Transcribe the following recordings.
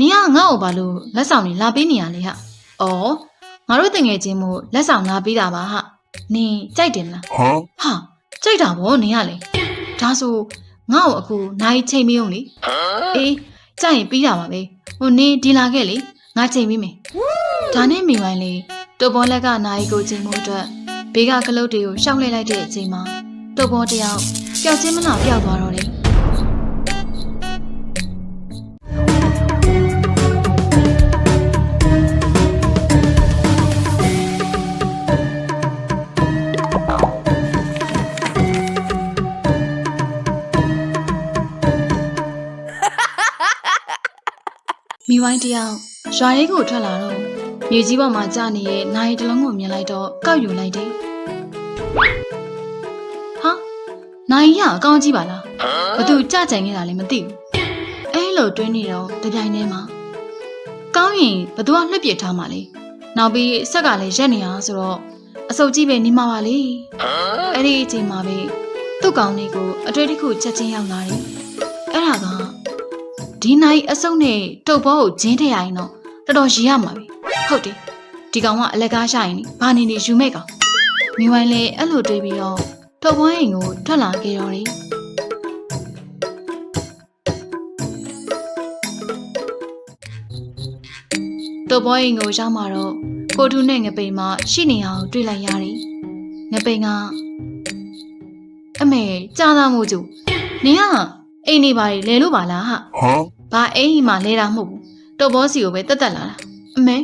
နင်ကငါ့ကိုဘာလို့လက်ဆောင်တွေလာပေးနေရလဲဟာ။အော်ငါတို့တငယ်ချင်းမို့လက်ဆောင်လာပေးတာပါဟာ။နင်ကြိုက်တယ်မလား Huh? ။ဟာကြိုက်တာဗောနင်ကလေ။ဒါဆိုငါ့ကိုအခုနိုင်ချိန်မယုံလေ။အေးကြိုက်ရင်ပြီးတာပါပဲ။ဟိုနင်ဒီလာခဲ့လေငါချိန်ပြီးမယ်။ဒါနဲ့မိဝိုင်းလေတုတ်ပေါ်လက်ကနိုင်ကိုချိန်မှုအတွက်ဘေးကကလုတ်တွေကိုရှောက်လိုက်လိုက်တဲ့အချိန်မှာတုတ်ပေါ်တစ်ယောက်ပျောက်ချင်းမလားပျောက်သွားတော့တယ်။ ဝိုင်းတယောက်ရွာလေးကိုထွက်လာတော့မြေကြီးပေါ်မှာကြာနေတဲ့နိုင်တစ်လုံးကိုမြင်လိုက်တော့ကောက်ယူလိုက်တယ်။ဟာနိုင်ရအကောင်းကြီးပါလား။ဘသူကြကြံနေတာလည်းမသိဘူး။အဲလိုတွင်းနေတော့တပြိုင်တည်းမှာကောင်းရင်ဘသူကလွှတ်ပစ်ထားမှလေ။နောက်ပြီးဆက်ကလည်းရက်နေအောင်ဆိုတော့အစုပ်ကြီးပဲနေမှာပါလေ။အဲ့ဒီအချိန်မှာပဲသူ့ကောင်လေးကိုအတွေ့တစ်ခုချက်ချင်းရောက်လာတယ်။အဲ့ဒါက ဒီနိုင်အစုံနဲ့တုတ်ဘောကိုဂျင်းထည့်ရရင်တော့တော်တော်ရည်ရမှာပဲဟုတ်တယ်ဒီကောင်ကအလက်ကားရှာရင်လေဘာနေနေယူမဲ့ကောင်မိဝိုင်းလည်းအဲ့လိုတွေးပြီးတော့တုတ်ဘောအိမ်ကိုထွက်လာခဲ့တော့တယ်တုတ်ဘောအိမ်ကိုရောက်มาတော့ကိုတူနဲ့ငပိန်မရှိနေအောင်တွေ့လိုက်ရတယ်ငပိန်ကအမေကြားသားမို့ကျူနင်က အိမ်နေပါလေလဲလို့ပါလားဟာ Huh? ဘာအိမ်ကြီးမှလဲတာမဟုတ်ဘူးတုတ်ဘောစီကိုပဲတက်တက်လာတာအမေ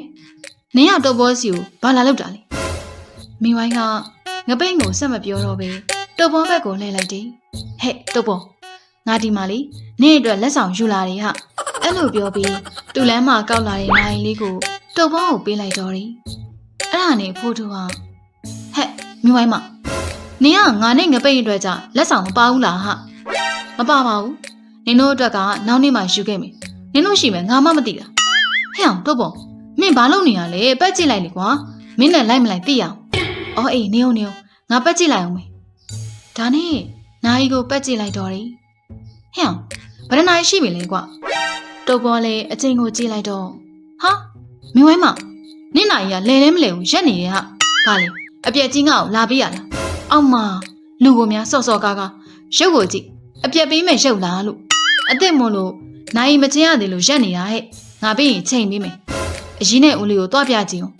နင်ကတုတ်ဘောစီကိုဘာလာလောက်တာလဲမိဝိုင်းကငပိတ်ကိုဆက်မပြောတော့ပဲတုတ်ဘောဘက်ကိုလှည့်လိုက်တယ်ဟဲ့တုတ်ဘောငါဒီမှာလေနင့်အတွက်လက်ဆောင်ယူလာတယ်ဟာအဲ့လိုပြောပြီးတူလမ်းမှာကောက်လာတဲ့နိုင်လေးကိုတုတ်ဘောကိုပေးလိုက်တော့တယ်အဲ့ဒါနဲ့ဖိုးတူကဟဲ့မိဝိုင်းမနင်ကငါနဲ့ငပိတ်အတွက်ကြလက်ဆောင်မပါဘူးလားဟာ မပါပါဘူးနင်တို့အတွက်ကနောက်နေ့မှယူခဲ့မယ်နင်တို့ရှိမယ်ငါမှမသိတာဟဲ့အောင်တော့ပေါ့မင်းဘာလုပ်နေရလဲပက်ကြည့်လိုက်လေကွာမင်းနဲ့လိုက်မလိုက်သိရအောင်အော်အေးနေအောင်နေအောင်ငါပက်ကြည့်လိုက်အောင်မယ်ဒါနဲ့နိုင်ကိုပက်ကြည့်လိုက်တော့တယ်ဟဲ့အောင်ဘယ်နှနိုင်ရှိပြီလဲကွာတော့ပေါ်လေအချိန်ကိုကြည့်လိုက်တော့ဟာမင်းဝိုင်းမနင့်နိုင်ကလဲလဲမလဲဘူးရက်နေရဟာဘာလဲအပြက်ကြီးငါ့ကိုလာပေးရလားအောက်မှာလူကိုများစော့စော့ကားကားရုပ်ကိုကြည့် အပြက်ပေးမယ်ရုပ်လားလို့အစ်စ်မွန်လို့နိုင်မချင်းရသေးလို့ရက်နေတာဟဲ့ငါပြီးရင်ချိန်ပေးမယ်အရင်နဲ့ဦးလေးကိုတွားပြကြည့်အောင်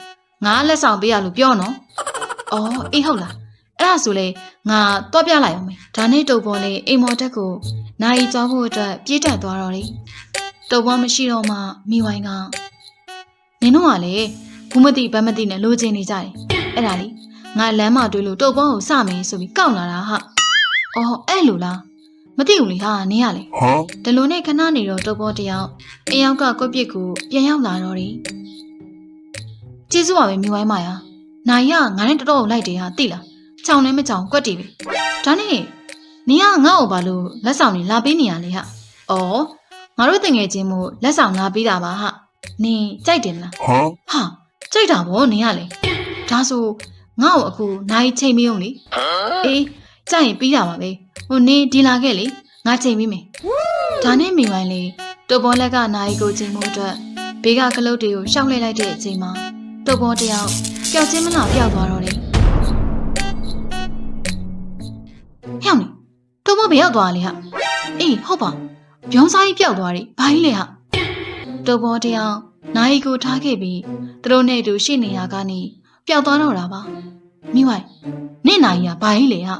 ငါလက်ဆောင်ပေးရလို့ပြောနော်အော်အေးဟုတ်လားအဲ့ဒါဆိုလေငါတွားပြလိုက်အောင်မယ်ဒါနဲ့တုပ်ပေါ်လေးအိမ်မော်တက်ကိုနိုင်ကြောဖို့အတွက်ပြေးတက်သွားတော့တယ်တုပ်ပေါ်မရှိတော့မှမိဝိုင်းကနင်တို့ကလေဘူးမသိဗတ်မသိနဲ့လိုချင်နေကြတယ်အဲ့ဒါလေငါလမ်းမတွေးလို့တုပ်ပေါ်ကိုစမယ်ဆိုပြီးကောက်လာတာဟာအော်အဲ့လိုလား မသိဘူးလေဟာနင်ကလေ Huh? ဒီလိုနဲ့ခဏနေတော့တုပ်ပေါ်တယောက်အယောက်ကကိုယ့်ပြစ်ကိုပြန်ရောက်လာတော့တယ်ကျေးဇူးပါပဲမိဝိုင်းမယာနိုင်ရငါနဲ့တော်တော်လိုက်တယ်ဟာသိလားချောင်းလည်းမချောင်းကွက်တီပဲဒါနဲ့နင်ကငါ့ကိုဘာလို့လက်ဆောင်တွေလာပေးနေရလဲဟာအော်ငါတို့တငယ်ချင်းမို့လက်ဆောင်လာပေးတာပါဟာနင်ကြိုက်တယ်မလား Huh? ဟာကြိုက်တာဗောနင်ကလေဒါဆိုငါ့ကိုအခုနိုင်ချိန်မယုံလေအေးကြိုက်ရင်ပြီးတာပါပဲ ဟိုနင်ဒီလာခဲ့လေငါချိန်ပြီးမယ်ဒါနဲ့မိဝိုင်းလေတုပ်ပေါ်လက်ကနိုင်ကိုချိန်မှုအတွက်ဘေးကကလုတ်တွေကိုရှောက်လိုက်လိုက်တဲ့အချိန်မှာတုပ်ပေါ်တယောက်ပျောက်ချင်းမလားပျောက်သွားတော့တယ်ဟဲ့အောင်နေတုပ်ပေါ်ဘယ်ရောက်သွားလဲဟာအေးဟုတ်ပါပြုံးစားကြီးပျောက်သွားတယ်ဘာကြီးလဲဟာတုပ်ပေါ်တယောက်နိုင်ကိုထားခဲ့ပြီးသူတို့နဲ့အတူရှိနေရကနေပျောက်သွားတော့တာပါ မိဝိုင်းနင့်နိုင်ရဘာကြီးလဲဟာ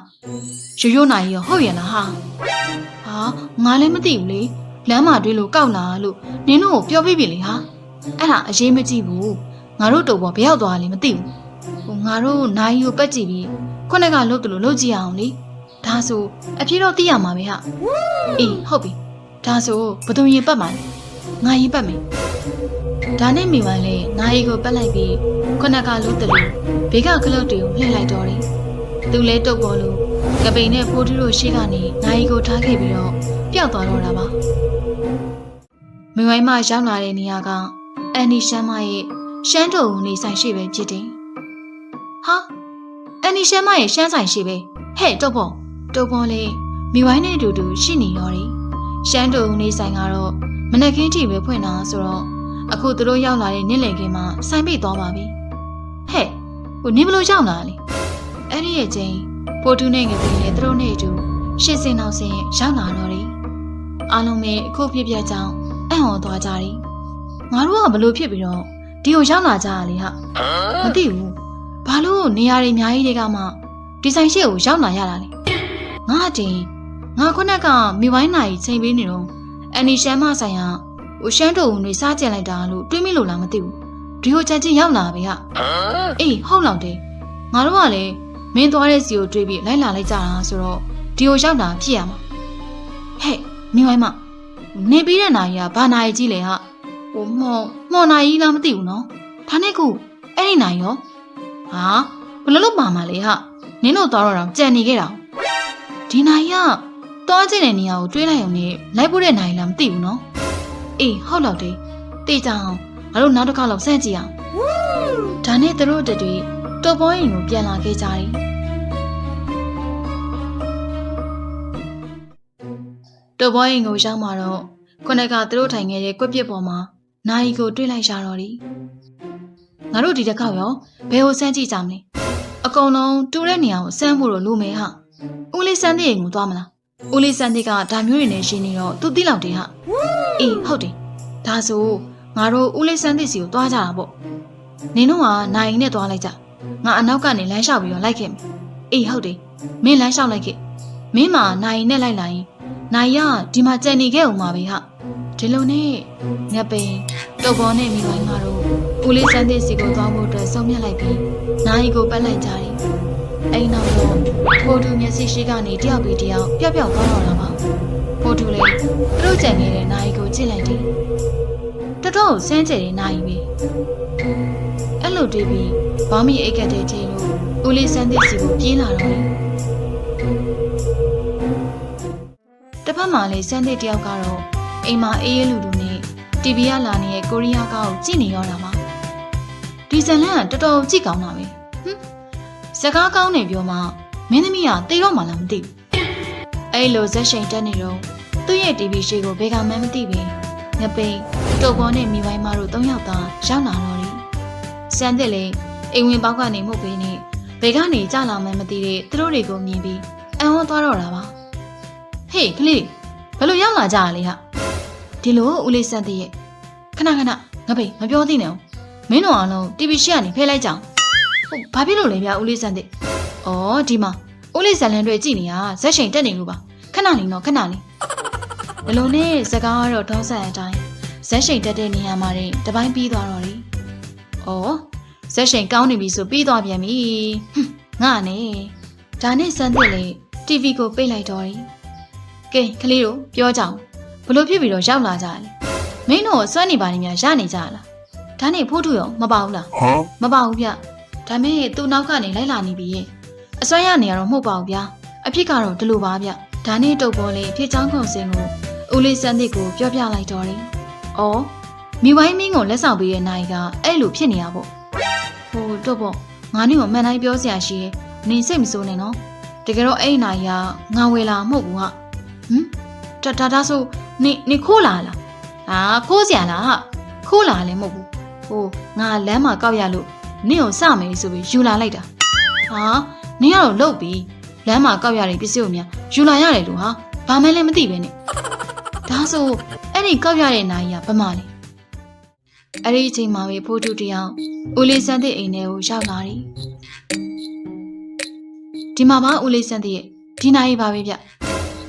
ရိုးရိုးနိုင်ရဟုတ်ရလားဟာဟာငါလည်းမသိဘူးလေလမ်းမှာတွေ့လို့ကောက်လာလို့နင်တို့ကိုပြောပြပြီလေဟာအဲ့ဒါအရေးမကြည့်ဘူးငါတို့တုံပေါ်ဘယ်ရောက်သွားလဲမသိဘူးဟိုငါတို့နိုင်ကိုပက်ကြည့်ပြီးခုနကလုတ်တယ်လို့လုတ်ကြည့်အောင်လေဒါဆိုအပြေတော့သိရမှာပဲဟာအေးဟုတ်ပြီဒါဆိုဘသူရင်ပတ်မှာလဲငါရင်ပတ်မယ်ဒါနဲ့မိဝိုင်းလေနိုင်ကိုပက်လိုက်ပြီး ခုနကလုတ်တယ်လို့ဘေးကကလုတ်တွေကိုလှည့်လိုက်တော့တယ်သူလဲတုတ်ပေါ်လို့ကပိန်နဲ့ဖိုးထူးတို့ရှေ့ကနေနိုင်ကိုထားခဲ့ပြီးတော့ပျောက်သွားတော့တာပါမဝိုင်းမရောက်လာတဲ့နေရာကအန်နီရှမ်းမရဲ့ရှမ်းတုံနေဆိုင်ရှိပဲဖြစ်တယ်ဟာအန်နီရှမ်းမရဲ့ရှမ်းဆိုင်ရှိပဲဟဲ့တော့ပေါ့တော့ပေါ့လေမိဝိုင်းနဲ့အတူတူရှိနေတော့တယ်ရှမ်းတုံနေဆိုင်ကတော့မနက်ခင်းထိပဲဖွင့်တာဆိုတော့အခုသူတို့ရောက်လာတဲ့နေ့လည်ခင်းမှာဆိုင်ပိတ်သွားပါပြီဟဲ့ ဟိုနင်းဘလို့ရောက်လာလေအဲ့ဒီရဲ့ချင်းပိုတူနဲ့ငပင်းနဲ့သူတို့နဲ့အတူရှစ်စင်အောင်စင်ရောက်လာတော့တယ်အားလုံးပဲအခုဖြစ်ပြကြောင်းအံ့ဩသွားကြတယ်ငါတို့ကဘလို့ဖြစ်ပြီးတော့ဒီကိုရောက်လာကြရလေဟာမသိဘူးဘာလို့နေရာတွေအများကြီးတွေကမှဒီဆိုင်ရှိကိုရောက်လာရတာလဲငါအတင်ငါခုနကမိဝိုင်းနိုင်ချိန်ပေးနေတော့အန်နီရှမ်းမဆိုင်ကဟိုရှမ်းတုံတွေစားကြင်လိုက်တာလို့တွေးမိလို့လားမသိဘူး ဒီကိုချန်ချင်းရောက်လာပြီဟာအေးဟုတ်လောက်တယ်ငါတို့ကလည်းမင်းသွားတဲ့စီကိုတွေးပြီးလိုက်လာလိုက်ကြတာဆိုတော့ဒီကိုရောက်တာဖြစ်ရမှာဟဲ့မိဝိုင်းမနေပြီးတဲ့နိုင်ကဘာနိုင်ကြီးလဲဟာဟိုမော်မော်နိုင်ကြီးလားမသိဘူးနော်ဒါနဲ့ခုအဲ့ဒီနိုင်ရောဟာဘယ်လိုလုပ်ပါမှာလဲဟာနင်းတို့သွားတော့တော့ကြံနေခဲ့တာဒီနိုင်ကသွားကျင်တဲ့နေရာကိုတွေးလိုက်အောင်နဲ့လိုက်ဖို့တဲ့နိုင်လားမသိဘူးနော်အေးဟုတ်တော့တယ်တေးကြအောင် ငါတို့နောက်တစ်ခါလောက်စမ်းကြည့်အောင်ဒါနဲ့သူတို့တတွေတော်ပေါ်ရင်ကိုပြန်လာခဲ့ကြတယ်တော်ပေါ်ရင်ကိုရောက်มาတော့ခုနကသူတို့ထိုင်ခဲ့တဲ့ကွက်ပြစ်ပေါ်မှာနိုင်ကိုတွေးလိုက်ရတော့တယ်ငါတို့ဒီတစ်ခေါက်ရောဘယ်ကိုစမ်းကြည့်ကြမလဲအကုန်လုံးတူးတဲ့နေရာကိုစမ်းဖို့တော့လိုမယ်ဟာဦးလေးစမ်းတဲ့ရင်ကိုသွားမလားဦးလေးစမ်းတဲ့ကဒါမျိုးတွေနဲ့ရှင်းနေတော့သူသိလောက်တယ်ဟာအေးဟုတ်တယ်ဒါဆို ငါတို့ဦးလေးစမ်းတဲ့စီကိုသွားကြတာပေါ့နင်တို့ကနိုင်နဲ့သွားလိုက်ကြငါအနောက်ကနေလမ်းလျှောက်ပြီးတော့လိုက်ခဲ့မယ်အေးဟုတ်တယ်မင်းလမ်းလျှောက်လိုက်ခဲ့မင်းမနိုင်နဲ့လိုက်လာရင်နိုင်ရဒီမှာကြံနေခဲ့အောင်ပါပဲဟာဒီလိုနဲ့ငါပိန်တုတ်ပေါ်နဲ့မိမိုင်းမတို့ဦးလေးစမ်းတဲ့စီကိုသွားဖို့အတွက်ဆုံးဖြတ်လိုက်ပြီးနိုင်ကိုပတ်လိုက်ကြတယ်အဲ့နောက်တော့ဖိုတူမျက်စိရှိကနေတယောက်ပြီးတယောက်ပျောက်ပျောက်သွားတော့တာပါဖိုတူလည်းသူတို့ကြံနေတဲ့နိုင်ကိုကြည့်လိုက်တယ် တော်တော်ဆန်းကျယ်တဲ့နိုင်ပဲအဲ့လိုတွေးပြီးဘောင်းမီအိတ်ကတဲ့ချိန်လို့ဦးလေးစမ်းတဲ့စီကိုပြေးလာတော့တယ်တစ်ဖက်မှာလည်းစမ်းတဲ့တယောက်ကတော့အိမ်မှာအေးရလူလူနဲ့ TV ကလာနေတဲ့ကိုရီးယားကားကိုကြည့်နေရတာပါဒီဇလန်ကတော်တော်ကြည့်ကောင်းတာပဲဟွန်းစကားကောင်းနေပြောမှမင်းသမီးကတေတော့မှလားမသိဘူးအဲ့လိုဇက်ရှိန်တက်နေတော့သူ့ရဲ့ TV ရှိကိုဘယ်ကမှန်းမသိပဲ ငပိန်တုတ်ပေါ်နဲ့မိပိုင်းမတို့၃ယောက်သာရောက်လာတော့တယ်စမ်းတဲ့လေအိမ်ဝင်ပေါက်ကနေမှုတ်ပေးနေဘယ်ကနေကြလာမှန်းမသိတဲ့သူတို့တွေကိုမြင်ပြီးအံ့ဩသွားတော့တာပါဟေးကလေးဘယ်လိုရောက်လာကြရလဲဟာဒီလိုဦးလေးစမ်းတဲ့ရဲ့ခဏခဏငပိန်မပြောသေးနဲ့မင်းတို့အားလုံး TV ရှိကနေဖဲလိုက်ကြအောင်ဟုတ်ဘာဖြစ်လို့လဲဗျာဦးလေးစမ်းတဲ့ဩဒီမှာဦးလေးဇလန်တွေကြည်နေရဇက်ရှိန်တက်နေလို့ပါခဏလေးတော့ခဏလေး ဘလို့နဲ့စကားကတော့ထောင်းဆက်အတိုင်းဇက်ရှိန်တက်တဲ့နေရာမှာတင်တပိုင်းပြီးသွားတော့တယ်ဩဇက်ရှိန်ကောင်းနေပြီဆိုပြီးသွားပြန်ပြီဟွန်းငါနဲ့ဒါနဲ့စမ်းတဲ့လေ TV ကိုပိတ်လိုက်တော့တယ်ကဲကလေးတို့ပြောကြအောင်ဘလို့ဖြစ်ပြီးတော့ရောက်လာကြတယ်မင်းတို့စွမ်းနေပါနေများရနေကြလားဒါနဲ့ဖိုးထုရောမပါဘူးလား Huh? မပါဘူးဗျဒါမဲ့သူ့နောက်ကနေလိုက်လာနေပြီရဲ့အစွမ်းရနေရတော့မဟုတ်ပါဘူးဗျအဖြစ်ကတော့ဒီလိုပါဗျဒါနဲ့တုတ်ပေါ်လေးဖြစ်ချောင်းခုံစင်ကို ဦးလေးစန်းသစ်ကိုပြောပြလိုက်တော့တယ်။အော်မိဝိုင်းမင်းကိုလက်ဆောင်ပေးတဲ့နိုင်ကအဲ့လိုဖြစ်နေရပေါ့။ဟိုတော့ပေါ့ငါနဲ့မှန်တိုင်းပြောစရာရှိရဲ့နင်စိတ်မစိုးနဲ့နော်။တကယ်တော့အဲ့နိုင်ကငါဝယ်လာမဟုတ်ဘူးဟာ။ဟမ်တတာတာဆိုနေနေခိုးလာလား။ဟာခိုးစရာလားဟာခိုးလာလည်းမဟုတ်ဘူး။ဟိုငါလမ်းမှာကောက်ရလို့နင့်ကိုစမယ်ဆိုပြီးယူလာလိုက်တာ။ဟာနင်ကတော့လုတ်ပြီးလမ်းမှာကောက်ရတဲ့ပစ္စည်းကိုများယူလာရတယ်လို့ဟာဘာမှလည်းမသိပဲနဲ့ ဒါဆိုအဲ့ဒီကောက်ရတဲ့နိုင်ကဘမလဲအဲ့ဒီအချိန်မှာပဲဖိုးထုတယောက်ဦးလေးစန်းတဲ့အိမ်ထဲကိုရောက်လာတယ်ဒီမှာပါဦးလေးစန်းတဲ့ရဲ့ဒီနိုင်ပါပဲဗျ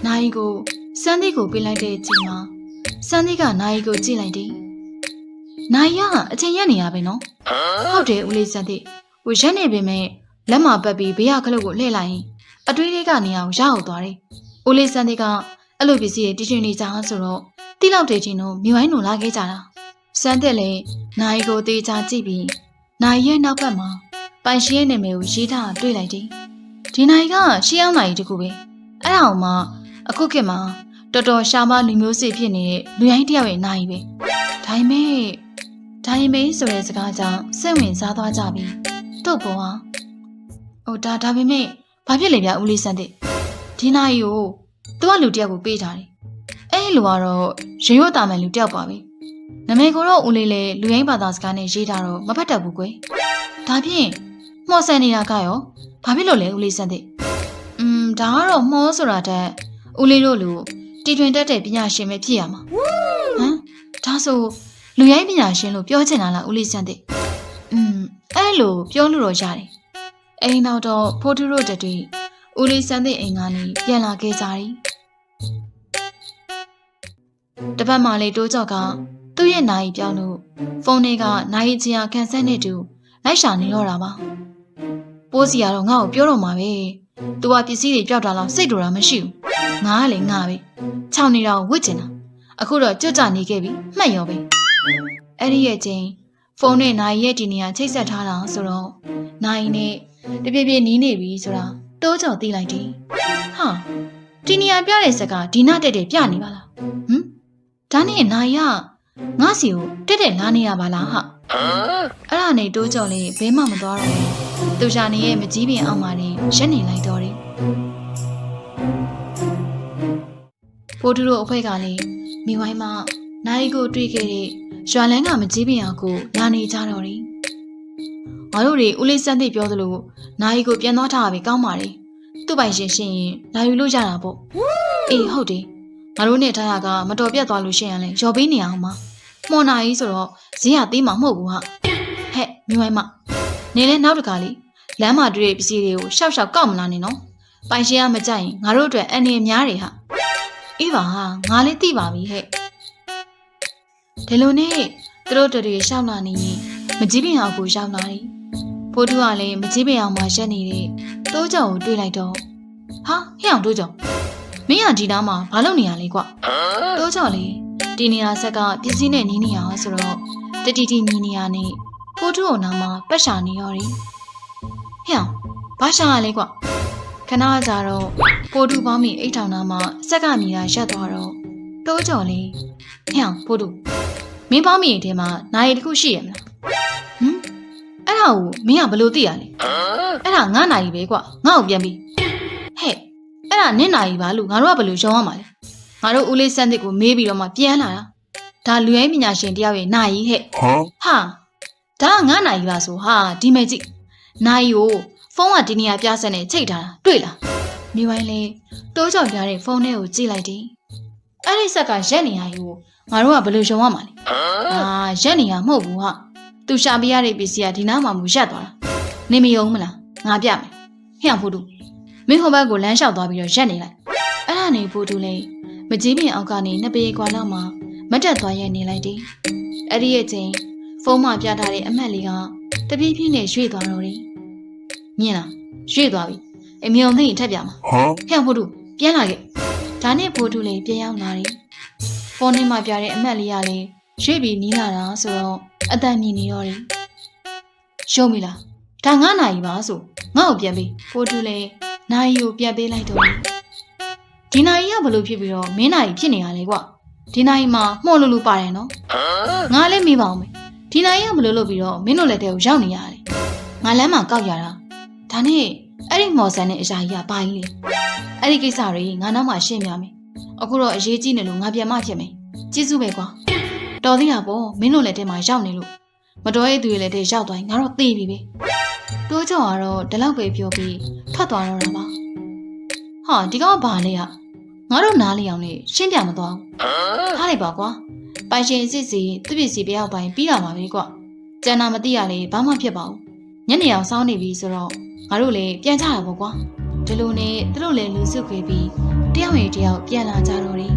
နိုင်ကိုစန်းတဲ့ကိုပေးလိုက်တဲ့အချိန်မှာစန်းတဲ့ကနိုင်ကိုကြည့်လိုက်တယ်နိုင်ကအချိန်ရက်နေရပဲနော်ဟုတ်တယ်ဦးလေးစန်းတဲ့ဟိုရက်နေပေမဲ့လက်မှာပတ်ပြီးဘေးကခလုတ်ကိုလှည့်လိုက်ရင်အတွေးလေးကနေအောင်ရအောင်သွားတယ်။ဦးလေးစန်းသေးက အဲ့လိုပစ္စည်းတွေတည်တင်နေကြအောင်ဆိုတော့တိလောက်တဲ့ချင်းတို့မြွိုင်းနုံလာခဲ့ကြတာ။စန်းသက်လည်းနိုင်ကိုတေးချကြည့်ပြီးနိုင်ရဲ့နောက်ဘက်မှာပိုင်ရှိရဲ့နာမည်ကိုရေးထားတွေ့လိုက်တယ်။ဒီနိုင်ကရှေးအောင်နိုင်တကူပဲ။အဲ့ဒါအောင်မှအခုခေတ်မှာတော်တော်ရှာမလူမျိုးစစ်ဖြစ်နေတဲ့လူရိုင်းတယောက်ရဲ့နိုင်ပဲ။ဒါပေမဲ့ဒါရင်မေးဆိုတဲ့စကားကြောင့်စိတ်ဝင်စားသွားကြပြီ။တို့ပေါ်ဟာဟိုဒါဒါပေမဲ့ဘာဖြစ်လဲဗျဦးလေးစန်းတဲ့ဒီနိုင်ကို သူကလူတယောက်ကိုပေးထားတယ် အဲ့ဒီလူကတော့ရေရွတ်တာမယ်လူတယောက်ပါပဲနမေကိုတော့ဦးလေးလေလူရင်းဘာသာစကားနဲ့ရေးတာတော့မဖတ်တတ်ဘူးကွယ်ဒါဖြင့်မှော်ဆန်နေတာကရောဘာဖြစ်လို့လဲဦးလေးစံတဲ့อืมဒါကတော့မှောဆိုတာတက်ဦးလေးတို့လူတီထွင်တတ်တဲ့ပညာရှင်ပဲဖြစ်ရမှာဟမ်ဒါဆိုလူရိုင်းပညာရှင်လို့ပြောချင်တာလားဦးလေးစံတဲ့อืมအဲ့လိုပြောလို့တော့ရတယ်အိမ်နောက်တော့ဖိုးထူတို့တတူ ဦးလေးစံတဲ့အိမ်ကနေပြန်လာခဲ့ကြတယ်တပတ်မှလေတိုးကြောက်ကသူ့ရဲ့နိုင်ပြောင်းလို့ဖုန်းထဲကနိုင်ချင်ရကန်ဆက်နေတူလိုက်ရှာနေတော့တာပါပိုးစီကတော့ငါ့ကိုပြောတော့မှာပဲသူကပစ္စည်းတွေပြောက်တာလောက်စိတ်တူတာမရှိဘူးငါကလေငါပဲခြောက်နေတာကိုဝစ်ကျင်တာအခုတော့ကြွကြနေခဲ့ပြီမှတ်ရောပဲအဲ့ဒီရဲ့ချင်းဖုန်းနဲ့နိုင်ရဲ့ဒီနေရာချိတ်ဆက်ထားတာဆိုတော့နိုင်နဲ့တပြည့်ပြည့်နီးနေပြီဆိုတာ တိုးကြော်သိလိုက်တယ်ဟာဒီနေရာပြတဲ့ဆက်ကဒီနာတက်တက်ပြနေပါလားဟမ်ဒါနဲ့နိုင်ကငါစီကိုတက်တက်လာနေရပါလားဟာအဲ့ဒါနဲ့တိုးကြော်လေးဘဲမှမသွားတော့ဘူးသူရှာနေရဲ့မကြီးပင်အောင်ပါနေရက်နေလိုက်တော့တယ်ဖိုးတူတို့အဖွဲကလည်းမိဝိုင်းမနိုင်ကိုတွေ့ခဲ့တဲ့ရွာလန်းကမကြီးပင်အောင်ကိုလာနေကြတော့တယ် ငါတို့တွေဦးလေးစန်းသိပြောသလိုနိုင်ကိုပြန်သွားထားပြီကောင်းပါလေသူ့ပိုင်ရှင်ရှင်ရင်လာယူလို့ရတာပေါ့အေးဟုတ်တယ်ငါတို့နဲ့ထားရကမတော်ပြတ်သွားလို့ရှိရင်လည်းရော်ပေးနေအောင်ပါမှော်နိုင်ဆိုတော့ဈေးကသေးမှာမဟုတ်ဘူးဟာဟဲ့မိဝိုင်းမနေလဲနောက်တခါလေးလမ်းမှာတွေ့တဲ့ပစ္စည်းတွေကိုရှောက်ရှောက်ကောက်မလာနဲ့နော်ပိုင်ရှင်ကမကြိုက်ရင်ငါတို့အတွက်အန်နေများတွေဟာအေးပါဟာငါလည်းသိပါပြီဟဲ့ဒီလိုနဲ့သူတို့တို့တွေရှောက်လာနေရင်မကြီးပင်အောင်ကိုရောက်လာတယ် ဖိုးတူကလည်းမကြီးပင်အောင်မှာရက်နေတဲ့တိုးကြောင်ကိုတွေ့လိုက်တော့ဟာဟဲ့အောင်တိုးကြောင်မင်းကဒီနားမှာဘာလုပ်နေရလဲကွတိုးကြောင်လေဒီနေရာဆက်ကပစ္စည်းနဲ့နီးနေအောင်ဆိုတော့တတီတီညီနေရနဲ့ဖိုးတူကိုနားမှာပတ်ရှာနေရောတယ်ဟဲ့အောင်ဘာရှာရလဲကွခဏကြာတော့ပိုတူပေါင်းမိအိတ်ထောင်သားမှာစက်ကမြည်တာရက်သွားတော့တိုးကြော်လေးဟဲ့အောင်ပိုတူမင်းပေါင်းမိအိတ်ထဲမှာနိုင်တစ်ခုရှိရမလားဟမ် အဲ့ဒါကိုမင်းကဘယ်လိုသိရလဲအဲ့ဒါငါနိုင်ပဲကွငါ့ကိုပြန်ပြီးဟဲ့အဲ့ဒါနင့်နိုင်ပါလို့ငါတို့ကဘယ်လိုရှောင်းရမှာလဲငါတို့ဦးလေးစန်းတစ်ကိုမေးပြီးတော့မှပြန်လာတာဒါလူရိုင်းပညာရှင်တယောက်ရဲ့နိုင်ဟဲ့ Huh? ဟာဒါကငါနိုင်ပါဆိုဟာဒီမဲ့ကြည့်နိုင်ကိုဖုန်းကဒီနေရာပြဆက်နဲ့ချိတ်ထားတာတွေ့လားမိဝိုင်းလေးတိုးကြောင်ပြတဲ့ဖုန်းထဲကိုကြည့်လိုက်တယ်အဲ့ဒီဆက်ကရက်နေရယူကိုငါတို့ကဘယ်လိုရှုံရမှာလဲအာရက်နေရမဟုတ်ဘူးဟာ သူရှာပြရတဲ့ပစ္စည်းကဒီနားမှာမူရက်သွားတာနေမယုံမလားငါပြမယ်ဟဲ့အောင်ဖိုးတူမင်းဟိုဘက်ကိုလမ်းလျှောက်သွားပြီးတော့ရက်နေလိုက်အဲ့ဒါနေဖိုးတူလေးမကြီးပြင်အောက်ကနေနှစ်ပေကွာလောက်မှာမတ်တက်သွားရက်နေလိုက်တယ်အဲ့ဒီရဲ့ချင်းဖုန်းမှာပြထားတဲ့အမှတ်လေးကတပြေးပြေးနဲ့ရွှေ့သွားတော့တယ်မြင်လားရွှေ့သွားပြီအမြုံသိရင်ထက်ပြမှာ Huh? ဖျောက်ဖို့တူပြန်လာခဲ့ဒါနဲ့ဖိုးတူလေးပြန်ရောက်လာတယ်ဖုန်းထဲမှာပြတဲ့အမှတ်လေးကလည်းရွှေ့ပြီးနီးလာတာဆိုတော့ အတန်မြင်နေတော့တယ်ရှုံးပြီလားဒါငါနိုင်ပါဆိုငါ့ကိုပြန်ပေးဖိုးတူလေးနိုင်ကိုပြန်ပေးလိုက်တော့တယ်ဒီနိုင်ကဘလို့ဖြစ်ပြီးတော့မင်းနိုင်ဖြစ်နေရလေကွဒီနိုင်မှာမှုန့်လူလူပါတယ်နော်ငါလည်းမေးပါအောင်မေဒီနိုင်ရမလို့လို့ပြီးတော့မင်းတို့လက်ထဲကိုရောက်နေရတယ်ငါလမ်းမှာကောက်ရတာဒါနဲ့အဲ့ဒီမော်ဆန်နဲ့အရာကြီးကဘာကြီးလဲအဲ့ဒီကိစ္စတွေငါနောက်မှရှင်းပြမယ်အခုတော့အရေးကြီးနေလို့ငါပြန်မဖြစ်မယ်ကျေးဇူးပဲကွာ တော်သေးတာပေါ့မင်းတို့လက်ထဲမှာရောက်နေလို့မတော်ရဲ့သူတွေလက်ထဲရောက်သွားရင်ငါတော့သေပြီပဲတိုးကြောင်ကတော့ဒီလောက်ပဲပြောပြီးထွက်သွားတော့တာပါဟာဒီကောင်ကဘာလဲอ่ะငါတို့နားလေအောင်လေရှင်းပြမသွားဘူးထားလိုက်ပါကွာပိုင်ရှင်စစ်စီသူ့ပစ္စည်းပြရောက်ပိုင်းပြီးတာပါပဲကွ။ကျန်တာမသိရလေဘာမှဖြစ်ပါဘူး။ညနေအောင်စောင်းနေပြီဆိုတော့ငါတို့လည်းပြန်ကြတာပေါ့ကွာ။ဒီလိုနဲ့သူတို့လည်းလူစုခွေပြီးတယောက်ရင်တယောက်ပြန်လာကြတော့တယ်